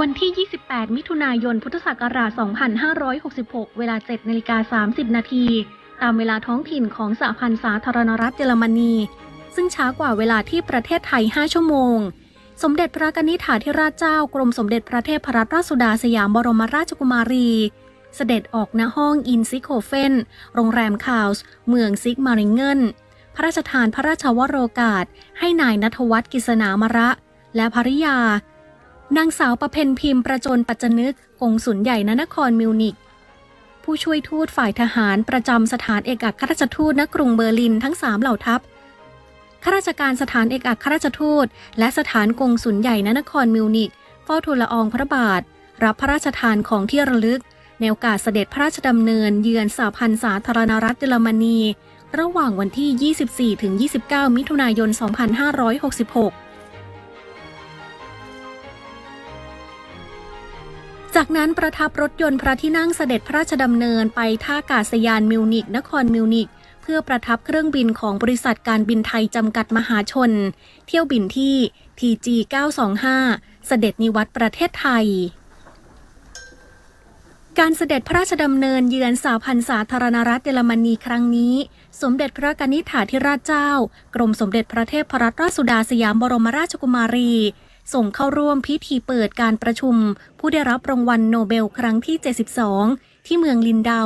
วันที่ 28 มิถุนายน พุทธศักราช 2566 เวลา 7 นาฬิกา 30 นาที ตามเวลาท้องถิ่นของสหพันธ์สาธารณรัฐเยอรมนี ซึ่งช้ากว่าเวลาที่ประเทศไทย 5 ชั่วโมง สมเด็จพระกนิษฐาธิราชเจ้ากรมสมเด็จพระเทพรัตนราชสุดาสยามบรมราชกุมารี เสด็จออกณห้องอินซิโคเฟน โรงแรมคาวส์ เมืองซิกมาริงเกนพระราชทานพระราชวโรกาส ให้นายนัทวัฒน์กิษณามระ และภริยา นางสาวประเพณพิมพ์ประจนปัจจนึกกงสุลใหญ่ณนครมิวนิก ผู้ช่วยทูตฝ่ายทหารประจำสถานเอกอัครราชทูตณกรุงเบอร์ลินทั้งสามเหล่าทัพข้าราชการสถานเอกอัครราชทูต และสถานกงสุลใหญ่ณนครมิวนิกเฝ้าทูลละอองพระบาท รับพระราชทานของที่ระลึก ในโอกาสเสด็จพระราชดำเนินเยือนสหพันธ์สาธารณรัฐเยอรมนี ระหว่างวันที่ 24ถึง29 มิถุนายน 2566 จากนั้นประทับรถยนต์พระที่นั่งเสด็จพระราชดำเนินไปท่าอากาศยานมิวนิกนครมิวนิกเพื่อประทับเครื่องบินของบริษัทการบินไทยจำกัดมหาชน เที่ยวบินที่ TG 925 เสด็จนิวัตรประเทศไทยการเสด็จพระราชดำเนินเยือนสาพันธ์สาธารณรัฐเยอรมนีครั้งนี้ สมเด็จพระกนิษฐาธิราชเจ้า กรมสมเด็จพระเทพรัตนราชสุดาสยามบรมราชกุมารี ส่งเข้าร่วมพิธีเปิดการประชุม ผู้ได้รับรางวัลโนเบลครั้งที่ 72 ที่เมืองลินเดา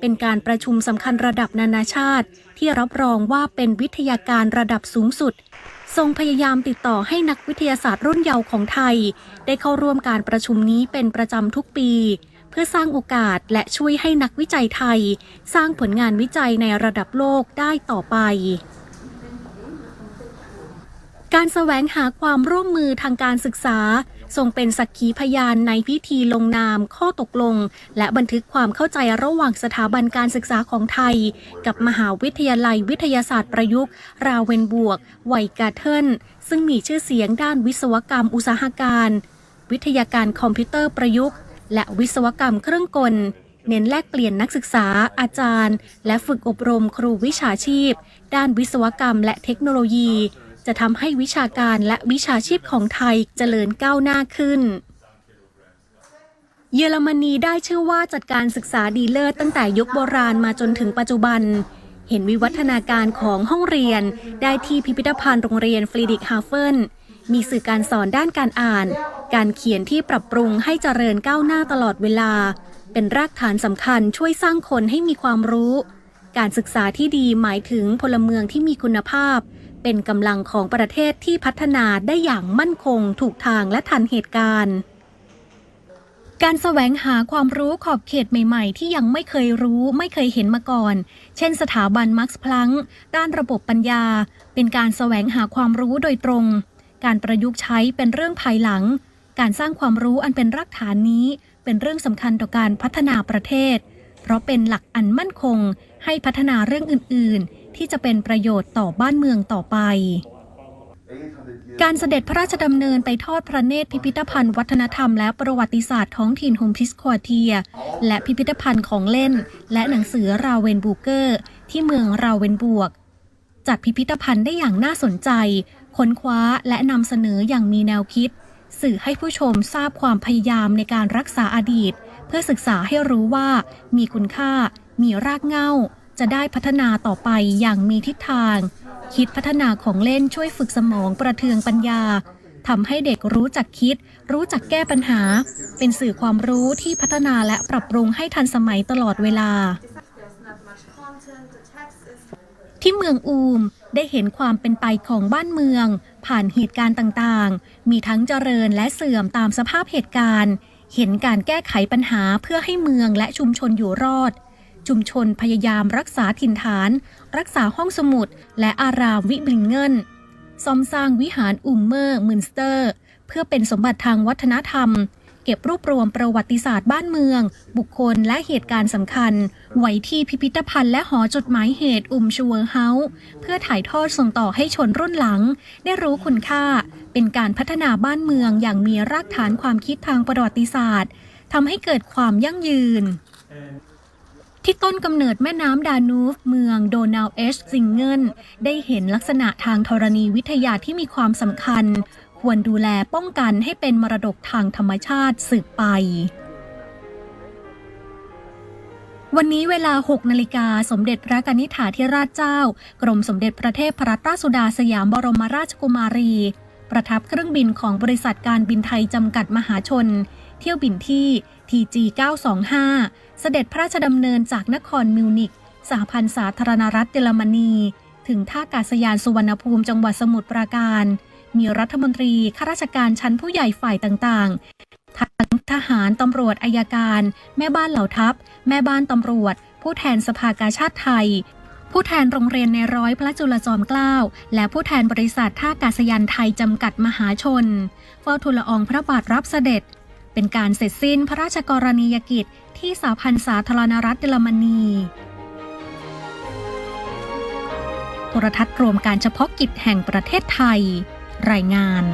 เป็นการประชุมสำคัญระดับนานาชาติ ที่รับรองว่าเป็นวิทยาการระดับสูงสุด ทรงพยายามติดต่อให้นักวิทยาศาสตร์รุ่นเยาว์ของไทย ได้เข้าร่วมการประชุมนี้เป็นประจำทุกปีเพื่อสร้างโอกาสและช่วยให้นักวิจัยไทย สร้างผลงานวิจัยในระดับโลกได้ต่อไป การแสวงหาความร่วมมือทางการศึกษาทรงเป็นสักขีพยานในพิธีลงนามข้อตกลง และบันทึกความเข้าใจระหว่างสถาบันการศึกษาของไทย กับมหาวิทยาลัยวิทยาศาสตร์ประยุกต์ ราเวนบวก ไวกาเทิลซึ่งมีชื่อเสียงด้านวิศวกรรมอุตสาหการ วิทยาการคอมพิวเตอร์ประยุกต์ และวิศวกรรมเครื่องกลเน้นแลกเปลี่ยนนักศึกษา อาจารย์ และฝึกอบรมครูวิชาชีพ ด้านวิศวกรรมและเทคโนโลยี จะทำให้วิชาการและวิชาชีพของไทยเจริญก้าวหน้าขึ้น เยอรมนีได้ชื่อว่าจัดการศึกษาดีเลิศตั้งแต่ยุคโบราณมาจนถึงปัจจุบัน เห็นวิวัฒนาการของห้องเรียนได้ที่พิพิธภัณฑ์โรงเรียนฟรีดิกฮาเฟนมีสื่อการสอนด้านการอ่าน การเขียนที่ปรับปรุงให้เจริญก้าวหน้าตลอดเวลา เป็นรากฐานสำคัญช่วยสร้างคนให้มีความรู้ การศึกษาที่ดีหมายถึงพลเมืองที่มีคุณภาพ เป็นกำลังของประเทศที่พัฒนาได้อย่างมั่นคงถูกทางและทันเหตุการณ์ การแสวงหาความรู้ขอบเขตใหม่ๆ ที่ยังไม่เคยรู้ไม่เคยเห็นมาก่อน เช่นสถาบันมักซ์พลังด้านระบบปัญญา เป็นการแสวงหาความรู้โดยตรง การประยุกต์ใช้เป็นเรื่องภายหลัง การสร้างความรู้อันเป็นรากฐานนี้ เป็นเรื่องสำคัญต่อการพัฒนาประเทศ เพราะเป็นหลักอันมั่นคงให้พัฒนาเรื่องอื่นๆ ที่จะเป็นประโยชน์ต่อบ้านเมืองต่อไป การเสด็จพระราชดำเนินไปทอดพระเนตรพิพิธภัณฑ์วัฒนธรรมและประวัติศาสตร์ท้องถิ่นโฮมพิสควอเทีย และพิพิธภัณฑ์ของเล่น และหนังสือราเวนบูเกอร์ ที่เมืองราเวนบวก จัดพิพิธภัณฑ์ได้อย่างน่าสนใจ ค้นคว้าและนำเสนออย่างมีแนวคิด สื่อให้ผู้ชมทราบความพยายามในการรักษาอดีต เพื่อศึกษาให้รู้ว่ามีคุณค่า มีรากเหง้า จะได้พัฒนาต่อไปอย่างมีทิศทาง คิดพัฒนาของเล่นช่วยฝึกสมองประเทืองปัญญาทำให้เด็กรู้จักคิด รู้จักแก้ปัญหา เป็นสื่อความรู้ที่พัฒนาและปรับปรุงให้ทันสมัยตลอดเวลา ที่เมืองอูมได้เห็นความเป็นไปของบ้านเมือง ผ่านเหตุการณ์ต่างๆ มีทั้งเจริญและเสื่อมตามสภาพเหตุการณ์ เห็นการแก้ไขปัญหาเพื่อให้เมืองและชุมชนอยู่รอด ชุมชนพยายามรักษาถิ่นฐาน รักษาห้องสมุด และอารามวิบลิงเงินซ่อมสร้างวิหารอุมเมอร์มินสเตอร์ เพื่อเป็นสมบัติทางวัฒนธรรม เก็บรวบรวมประวัติศาสตร์บ้านเมือง บุคคลและเหตุการณ์สำคัญ ไว้ที่พิพิธภัณฑ์และหอจดหมายเหตุอุมชัวเฮาส์เพื่อถ่ายทอดส่งต่อให้ชนรุ่นหลัง ได้รู้คุณค่า เป็นการพัฒนาบ้านเมืองอย่างมีรากฐานความคิดทางประวัติศาสตร์ทำให้เกิดความยั่งยืน ที่ต้นกำเนิดแม่น้ำดานูฟเมืองโดนัลเอชซิงเกิลได้เห็นลักษณะทางธรณีวิทยาที่มีความสำคัญ ควรดูแลป้องกันให้เป็นมรดกทางธรรมชาติสืบไป วันนี้เวลา 6 นาฬิกาสมเด็จพระกนิษฐาธิราชเจ้า กรมสมเด็จพระเทพรัตนราชสุดาสยามบรมราชกุมารี ประทับเครื่องบินของบริษัทการบินไทยจำกัดมหาชน เที่ยวบินที่ TG 925 เสด็จพระราชดำเนินจากนครมิวนิกสหพันธ์สาธารณรัฐเยอรมนี ถึงท่าอากาศยานสุวรรณภูมิจังหวัดสมุทรปราการ มีรัฐมนตรีข้าราชการชั้นผู้ใหญ่ฝ่ายต่างๆ ทั้งทหารตำรวจอายการ แม่บ้านเหล่าทัพ แม่บ้านตำรวจ ผู้แทนสภากาชาติไทย ผู้แทนโรงเรียนในร้อยพระจุลจอมเกล้าและผู้แทนบริษัทท่าอากาศยานไทยจำกัดมหาชนเฝ้าทูลอองพระบาทรับเสด็จ เป็นการเสร็จสิ้นพระราชกรณียกิจที่สาพันธ์สาธารณรัฐเยอรมนีโทรทัศน์รวมการเฉพาะกิจแห่งประเทศไทย รายงาน